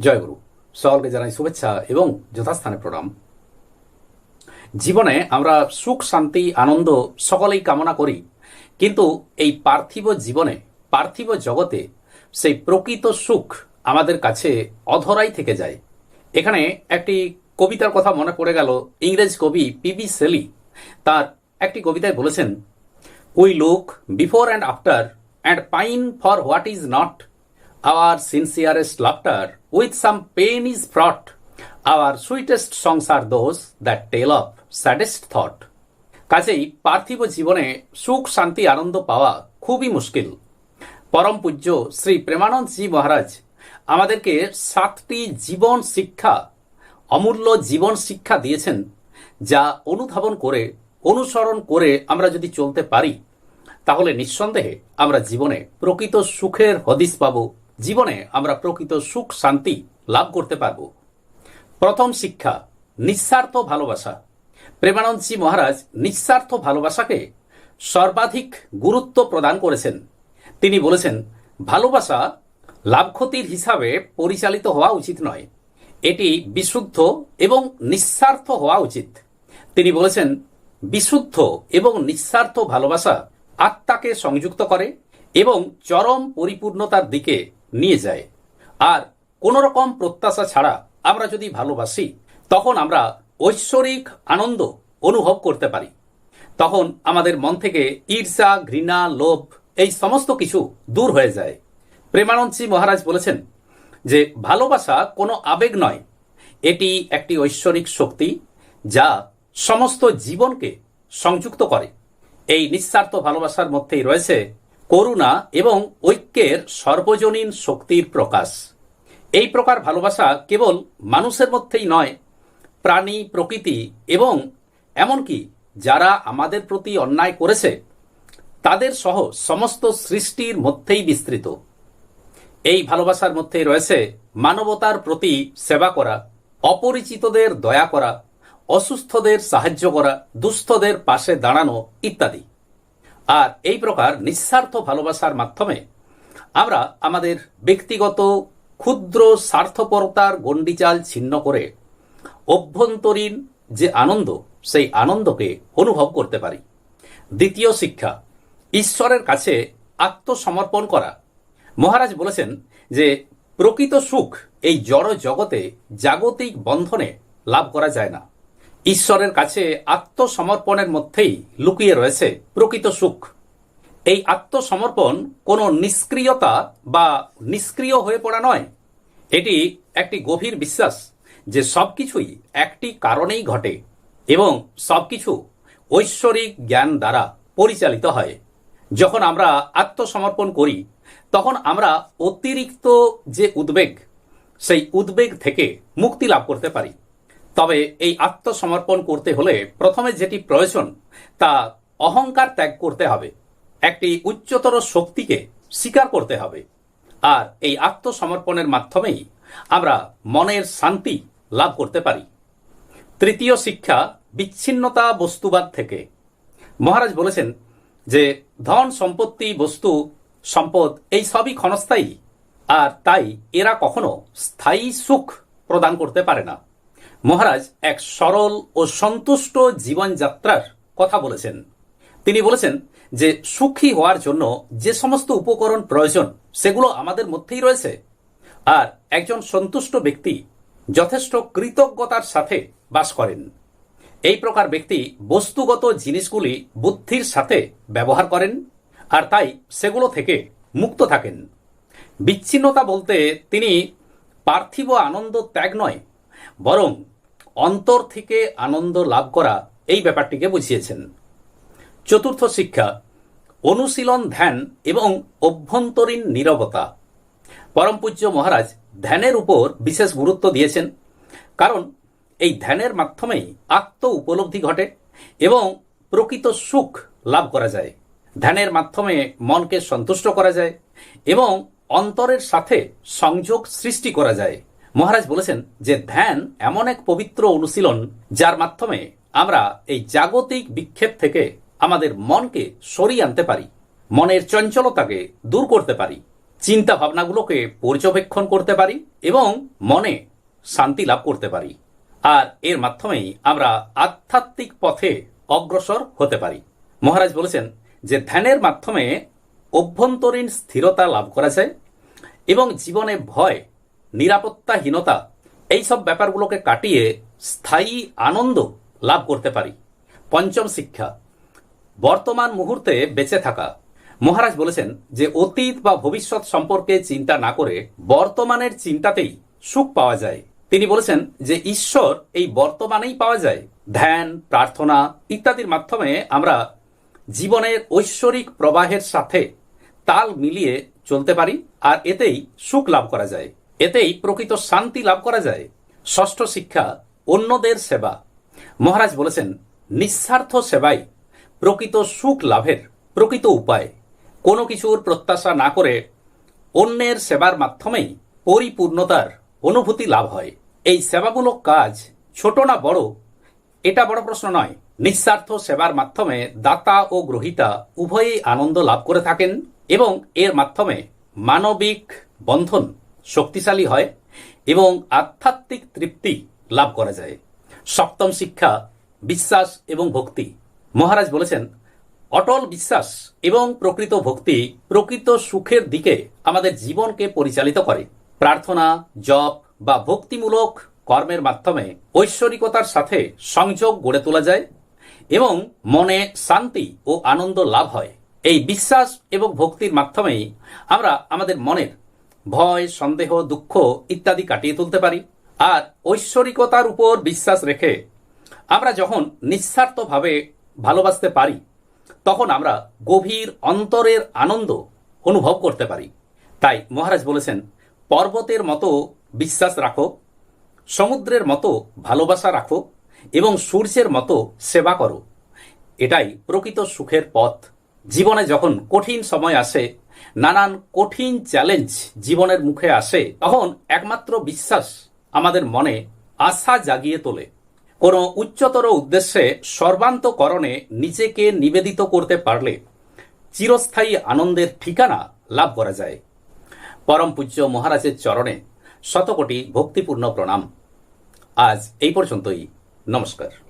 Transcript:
জয় গুরু। সকলকে জানাই শুভেচ্ছা এবং যথাস্থানে প্রণাম। জীবনে আমরা সুখ, শান্তি, আনন্দ সকলেই কামনা করি, কিন্তু এই পার্থিব জীবনে, পার্থিব জগতে সেই প্রকৃত সুখ আমাদের কাছে অধরাই থেকে যায়। এখানে একটি কবিতার কথা মনে পড়ে গেল। ইংরেজ কবি পিবি সেলি তার একটি কবিতায় বলেছেন we look before and after and pine for what is not our sincerest laughter with some pain is fraught. Our sweetest songs are those that tell of saddest thought. কাজেই পার্থিব জীবনে সুখ, শান্তি, আনন্দ পাওয়া খুবই মুশকিল পরম পূজ্য শ্রী প্রেমানন্দ জি মহারাজ আমাদেরকে সাতটি জীবন শিক্ষা, অমূল্য জীবন শিক্ষা দিয়েছেন, যা অনুধাবন করে, অনুসরণ করে আমরা যদি চলতে পারি, তাহলে নিঃসন্দেহে আমরা জীবনে প্রকৃত সুখের হদিস পাব জীবনে আমরা প্রকৃত সুখ, শান্তি লাভ করতে পারব। প্রথম শিক্ষা, নিঃস্বার্থ ভালোবাসা। প্রেমানন্দজি মহারাজ নিঃস্বার্থ ভালোবাসাকে সর্বাধিক গুরুত্ব প্রদান করেছেন। তিনি বলেছেন, ভালোবাসা লাভ ক্ষতির হিসাবে পরিচালিত হওয়া উচিত নয়। এটি বিশুদ্ধ এবং নিঃস্বার্থ হওয়া উচিত। তিনি বলেছেন, বিশুদ্ধ এবং নিঃস্বার্থ ভালোবাসা আত্মাকে সংযুক্ত করে এবং চরম পরিপূর্ণতার দিকে নিয়ে যায়। আর কোন রকম প্রত্যাশা ছাড়া আমরা যদি ভালোবাসি, তখন আমরা ঐশ্বরিক আনন্দ অনুভব করতে পারি। তখন আমাদের মন থেকে ঈর্ষা, ঘৃণা, লোভ এই সমস্ত কিছু দূর হয়ে যায়। প্রেমানন্দজি মহারাজ বলেছেন যে, ভালোবাসা কোনো আবেগ নয়। এটি একটি ঐশ্বরিক শক্তি যা সমস্ত জীবনকে সংযুক্ত করে। এই নিঃস্বার্থ ভালোবাসার মধ্যেই রয়েছে করুণা এবং ঐক্যের সর্বজনীন শক্তির প্রকাশ। এই প্রকার ভালোবাসা কেবল মানুষের মধ্যেই নয়, প্রাণী, প্রকৃতি এবং এমনকি যারা আমাদের প্রতি অন্যায় করেছে, তাদের সহ সমস্ত সৃষ্টির মধ্যেই বিস্তৃত। এই ভালোবাসার মধ্যে রয়েছে মানবতার প্রতি সেবা করা, অপরিচিতদের দয়া করা, অসুস্থদের সাহায্য করা, দুস্থদের পাশে দাঁড়ানো ইত্যাদি। আর এই প্রকার নিঃস্বার্থ ভালোবাসার মাধ্যমে আমরা আমাদের ব্যক্তিগত, ক্ষুদ্র, স্বার্থপরতার গণ্ডিচাল ছিন্ন করে অভ্যন্তরীণ যে আনন্দ, সেই আনন্দকে অনুভব করতে পারি। দ্বিতীয় শিক্ষা, ঈশ্বরের কাছে আত্মসমর্পণ করা। মহারাজ বলেছেন যে, প্রকৃত সুখ এই জড় জগতে জাগতিক বন্ধনে লাভ করা যায় না। ঈশ্বরের কাছে আত্মসমর্পণের মধ্যেই লুকিয়ে রয়েছে প্রকৃত সুখ। এই আত্মসমর্পণ কোনো নিষ্ক্রিয়তা বা নিষ্ক্রিয় হয়ে পড়া নয়। এটি একটি গভীর বিশ্বাস যে সবকিছুই একটি কারণেই ঘটে এবং সব কিছু ঐশ্বরিক জ্ঞান দ্বারা পরিচালিত হয়। যখন আমরা আত্মসমর্পণ করি, তখন আমরা অতিরিক্ত যে উদ্বেগ, সেই উদ্বেগ থেকে মুক্তি লাভ করতে পারি। তবে এই আত্মসমর্পণ করতে হলে প্রথমে যেটি প্রয়োজন, তা অহংকার ত্যাগ করতে হবে। একটি উচ্চতর শক্তিকে স্বীকার করতে হবে। আর এই আত্মসমর্পণের মাধ্যমেই আমরা মনের শান্তি লাভ করতে পারি। তৃতীয় শিক্ষা বিচ্ছিন্নতা বস্তুবাদ থেকে। মহারাজ বলেছেন যে, ধন, সম্পত্তি, বস্তু, সম্পদ এই সবই ক্ষণস্থায়ী, আর তাই এরা কখনো স্থায়ী সুখ প্রদান করতে পারে না। মহারাজ এক সরল ও সন্তুষ্ট জীবনযাত্রার কথা বলেছেন। তিনি বলেছেন যে সুখী হওয়ার জন্য যে সমস্ত উপকরণ প্রয়োজন, সেগুলো আমাদের মধ্যেই রয়েছে। আর একজন সন্তুষ্ট ব্যক্তি যথেষ্ট কৃতজ্ঞতার সাথে বাস করেন। এই প্রকার ব্যক্তি বস্তুগত জিনিসগুলি বুদ্ধির সাথে ব্যবহার করেন আর তাই সেগুলো থেকে মুক্ত থাকেন। বিচ্ছিন্নতা বলতে তিনি পার্থিব আনন্দ ত্যাগ নয়, বরং অন্তর থেকে আনন্দ লাভ করা এই ব্যাপারটিকে বুঝিয়েছেন। চতুর্থ শিক্ষা অনুশীলন, ধ্যান এবং অভ্যন্তরীণ নীরবতা। পরম পূজ্য মহারাজ ধ্যানের উপর বিশেষ গুরুত্ব দিয়েছেন, কারণ এই ধ্যানের মাধ্যমেই আত্ম উপলব্ধি ঘটে এবং প্রকৃত সুখ লাভ করা যায়। ধ্যানের মাধ্যমে মনকে সন্তুষ্ট করা যায় এবং অন্তরের সাথে সংযোগ সৃষ্টি করা যায়। মহারাজ বলেছেন যে ধ্যান এমন এক পবিত্র অনুশীলন, যার মাধ্যমে আমরা এই জাগতিক বিক্ষেপ থেকে আমাদের মনকে সরিয়ে আনতে পারি, মনের চঞ্চলতাকে দূর করতে পারি চিন্তা ভাবনাগুলোকে পর্যবেক্ষণ করতে পারি এবং মনে শান্তি লাভ করতে পারি। আর এর মাধ্যমেই আমরা আধ্যাত্মিক পথে অগ্রসর হতে পারি। মহারাজ বলেছেন যে ধ্যানের মাধ্যমে অভ্যন্তরীণ স্থিরতা লাভ করা যায় এবং জীবনে ভয়, নিরাপত্তাহীনতা, এইসব ব্যাপারগুলোকে কাটিয়ে স্থায়ী আনন্দ লাভ করতে পারি। পঞ্চম শিক্ষা বর্তমান মুহূর্তে বেঁচে থাকা। মহারাজ বলেছেন যে, অতীত বা ভবিষ্যৎ সম্পর্কে চিন্তা না করে বর্তমানের চিন্তাতেই সুখ পাওয়া যায়। তিনি বলেছেন যে, ঈশ্বর এই বর্তমানেই পাওয়া যায়। ধ্যান, প্রার্থনা ইত্যাদির মাধ্যমে আমরা জীবনের ঐশ্বরিক প্রবাহের সাথে তাল মিলিয়ে চলতে পারি আর এতেই সুখ লাভ করা যায়। এতেই প্রকৃত শান্তি লাভ করা যায়। ষষ্ঠ শিক্ষা, অন্যদের সেবা। মহারাজ বলেছেন, নিঃস্বার্থ সেবাই প্রকৃত সুখ লাভের প্রকৃত উপায়। কোনো কিছুর প্রত্যাশা না করে অন্যের সেবার মাধ্যমেই পরিপূর্ণতার অনুভূতি লাভ হয়। এই সেবামূলক কাজ ছোট না বড়, এটা বড় প্রশ্ন নয়। নিঃস্বার্থ সেবার মাধ্যমে দাতা ও গ্রহিতা উভয়ই আনন্দ লাভ করে থাকেন এবং এর মাধ্যমে মানবিক বন্ধন শক্তিশালী হয় এবং আধ্যাত্মিক তৃপ্তি লাভ করা যায়। সপ্তম শিক্ষা, বিশ্বাস এবং ভক্তি। মহারাজ বলেছেন, অটল বিশ্বাস এবং প্রকৃত ভক্তি প্রকৃত সুখের দিকে আমাদের জীবনকে পরিচালিত করে। প্রার্থনা, জপ বা ভক্তিমূলক কর্মের মাধ্যমে ঐশ্বরিকতার সাথে সংযোগ গড়ে তোলা যায় এবং মনে শান্তি ও আনন্দ লাভ হয়। এই বিশ্বাস এবং ভক্তির মাধ্যমেই আমরা আমাদের মনের ভয়, সন্দেহ, দুঃখ ইত্যাদি কাটিয়ে তুলতে পারি। আর ঐশ্বরিকতার উপর বিশ্বাস রেখে আমরা যখন নিঃস্বার্থভাবে ভালোবাসতে পারি, তখন আমরা গভীর অন্তরের আনন্দ অনুভব করতে পারি। তাই মহারাজ বলেছেন, পর্বতের মতো বিশ্বাস রাখো, সমুদ্রের মতো ভালোবাসা রাখো এবং সূর্যের মতো সেবা করো। এটাই প্রকৃত সুখের পথ। জীবনে যখন কঠিন সময় আসে, নানান কঠিন চ্যালেঞ্জ জীবনের মুখে আসে, তখন একমাত্র বিশ্বাস আমাদের মনে আশা জাগিয়ে তোলে। কোনো উচ্চতর উদ্দেশ্যে সর্বান্তকরণে নিজেকে নিবেদিত করতে পারলে চিরস্থায়ী আনন্দের ঠিকানা লাভ করা যায়। পরম পূজ্য মহারাজের চরণে শতকোটি ভক্তিপূর্ণ প্রণাম। আজ এই পর্যন্তই। নমস্কার।